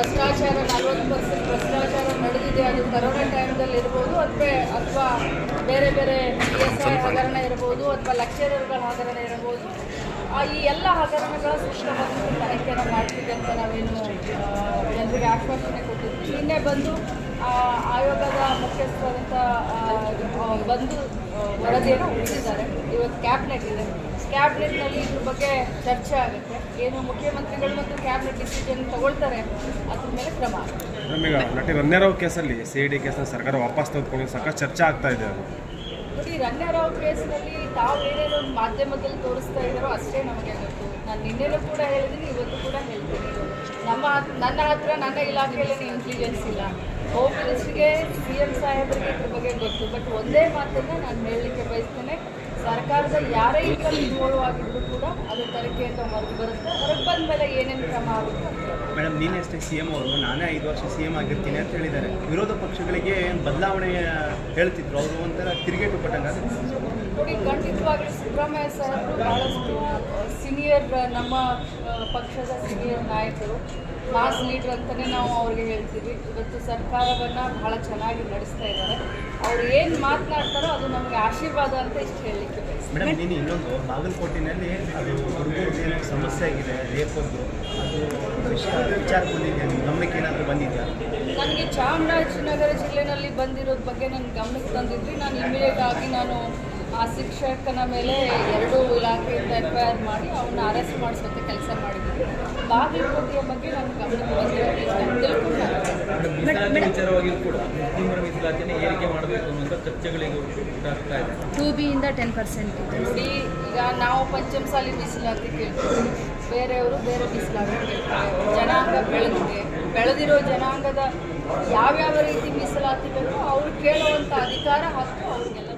ಭ್ರಷ್ಟಾಚಾರ, ನಲ್ವತ್ತು ಪರ್ಸೆಂಟ್ ಭ್ರಷ್ಟಾಚಾರ ನಡೆದಿದೆ ಅದು ಕರೋನಾ ಟೈಮ್ದಲ್ಲಿ ಇರ್ಬೋದು ಅಥವಾ ಅಥವಾ ಬೇರೆ ಬೇರೆ ಇ ಎಸ್ ಐ ಹಗರಣ ಇರ್ಬೋದು ಅಥವಾ ಲೆಕ್ಚರರ್ಗಳ ಹಗರಣ ಇರ್ಬೋದು. ಈ ಎಲ್ಲ ಹಗರಣಗಳ ಸೂಕ್ಷ್ಮವಾಗಿ ತನಿಖೆಯನ್ನು ಮಾಡ್ತಿದೆ ಅಂತ ನಾವೇನು ಜನರಿಗೆ ಆಶ್ವಾಸನೆ ಕೊಟ್ಟಿದ್ವಿ ನಿನ್ನೆ ಬಂದು ಆಯೋಗದ ಮುಖ್ಯಸ್ಥರಂತ ಬಂದು ವರದಿಯನ್ನು ಉಳಿಸಿದ್ದಾರೆ ಇವತ್ತು ಕ್ಯಾಬಿನೆಟ್ ಇದೆ. ಕ್ಯಾಬಿನೆಟ್ನಲ್ಲಿ ಇದ್ರ ಬಗ್ಗೆ ಚರ್ಚೆ ಆಗುತ್ತೆ. ಏನು ಮುಖ್ಯಮಂತ್ರಿಗಳು ಮತ್ತು ಕ್ಯಾಬಿನೆಟ್ ಡಿಸಿಷನ್ ತಗೊಳ್ತಾರೆ ಅದ್ರ ಮೇಲೆ ಕ್ರಮ. ಈಗ ನಟಿ ರನ್ನೇರಾವ್ ಕೇಸಲ್ಲಿ ಸಿ ಡಿ ಕೇಸನ್ನ ಸರ್ಕಾರ ವಾಪಸ್ ತೆಗೆದುಕೊಂಡು ಸಾಕಷ್ಟು ಚರ್ಚೆ ಆಗ್ತಾ ಇದೆ ಅದು. ನೋಡಿ ರಂಗರಾವ್ ಕೇಸ್ನಲ್ಲಿ ತಾವು ಏನೇನೋ ಮಾಧ್ಯಮದಲ್ಲಿ ತೋರಿಸ್ತಾ ಇದ್ದಾರೋ ಅಷ್ಟೇ ನಮಗೆ ಗೊತ್ತು. ನಾನು ನಿನ್ನೆನೂ ಕೂಡ ಹೇಳಿದ್ದೀನಿ ಇವತ್ತು ಕೂಡ ಹೇಳ್ತೀನಿ. ನಮ್ಮ ನನ್ನ ಹತ್ರ ನನ್ನ ಇಲಾಖೆಯಲ್ಲಿ ಇಂಟೆಲಿಜೆನ್ಸ್ ಇಲ್ಲ. ಹೋಮ್ ಮಿನಿಸ್ಟ್ರಿಗೆ ಸಿ ಎಂ ಸಾಹೇಬರಿಗೆ ಇದ್ರ ಬಗ್ಗೆ ಗೊತ್ತು. ಬಟ್ ಒಂದೇ ಮಾತನ್ನು ನಾನು ಹೇಳಲಿಕ್ಕೆ ಬಯಸ್ತೇನೆ. ಸರ್ಕಾರದ ಯಾರೇ ಇದರಲ್ಲಿ ಇನ್ವಾಲ್ವ್ ಆಗಿದ್ರು ಕೂಡ ಅದು ತನಿಖೆಯಿಂದ ಹೊರಗೆ ಬರುತ್ತೆ. ಹೊರಗೆ ಬಂದ ಮೇಲೆ ಏನೇನು ಕ್ರಮ ಆಗುತ್ತೆ ಮೇಡಮ್, ನೀನೇ ಸಿ ಎಂ ಅವರು ನಾನೇ ಐದು ವರ್ಷ ಸಿ ಎಂ ಆಗಿರ್ತೀನಿ ಅಂತ ಹೇಳಿದ್ದಾರೆ. ವಿರೋಧ ಪಕ್ಷಗಳಿಗೆ ಬದಲಾವಣೆ ಹೇಳ್ತಿದ್ರು. ಅವರು ಒಂಥರ ತಿರುಗೇಟು ಕೊಟ್ಟಂಗೆ ನೋಡಿ ಖಂಡಿತವಾಗ್ಲೂ ಸಿದ್ದರಾಮಯ್ಯ ಸಾಹೇಬರು ಬಹಳಷ್ಟು ಸೀನಿಯರ್ ನಮ್ಮ ಪಕ್ಷದ ಸೀನಿಯರ್ ನಾಯಕರು ಮಾಸ್ ಲೀಡರ್ ಅಂತಲೇ ನಾವು ಅವ್ರಿಗೆ ಹೇಳ್ತೀವಿ. ಇವತ್ತು ಸರ್ಕಾರವನ್ನು ಬಹಳ ಚೆನ್ನಾಗಿ ನಡೆಸ್ತಾ ಇದ್ದಾರೆ. ಅವ್ರು ಏನು ಮಾತನಾಡ್ತಾರೋ ಅದು ನಮಗೆ ಆಶೀರ್ವಾದ ಅಂತ ಇಷ್ಟು ಹೇಳಲಿಕ್ಕೆ ಮೇಡಮ್ ನೀನು ಇನ್ನೊಂದು ಬಾಗಲಕೋಟಿನಲ್ಲಿ ಅದು ಹುಡುಗರಿಗೆ ಸಮಸ್ಯೆ ಆಗಿದೆ ರೇಪದ್ದು ಅದು ವಿಚಾರ ಬಂದಿದೆ ನಿಮ್ಮ ಗಮನಕ್ಕೆ ಏನಾದರೂ ಬಂದಿದೆಯಾ? ನನಗೆ ಚಾಮರಾಜನಗರ ಜಿಲ್ಲೆನಲ್ಲಿ ಬಂದಿರೋದ್ರ ಬಗ್ಗೆ ನನ್ನ ಗಮನಕ್ಕೆ ಬಂದಿದ್ವಿ ನಾನು ಇಮಿಡಿಯೇಟ್ ಆಗಿ ನಾನು ಆ ಶಿಕ್ಷಕನ ಮೇಲೆ ಎರಡು ಇಲಾಖೆಯಿಂದ ಎಫ್ ಐ ಆರ್ ಮಾಡಿ ಅವನ್ನ ಅರೆಸ್ಟ್ ಮಾಡಿಸೋಕ್ಕೆ ಕೆಲಸ ಮಾಡಿದ್ವಿ ಬಾಗಲಕೋಟೆಯ ಬಗ್ಗೆ ನಾನು ಗಮನ ಇದೆ ಟೂ ಬಿಯಿಂದ ಟೆನ್ ಪರ್ಸೆಂಟ್ ಇದೆ. ನೋಡಿ ಈಗ ನಾವು ಪಂಚಮಸಾಲಿ ಮೀಸಲಾತಿ ಕೇಳ್ತೀವಿ. ಬೇರೆಯವರು ಬೇರೆ ಮೀಸಲಾತಿ ಕೇಳ್ತಾರೆ. ಜನಾಂಗ ಬೆಳೆದಿದೆ. ಬೆಳೆದಿರೋ ಜನಾಂಗದ ಯಾವ್ಯಾವ ರೀತಿ ಮೀಸಲಾತಿ ಬೇಕೋ ಅವ್ರು ಕೇಳುವಂಥ ಅಧಿಕಾರ ಹಕ್ಕು ಅವ್ರಿಗೆಲ್ಲ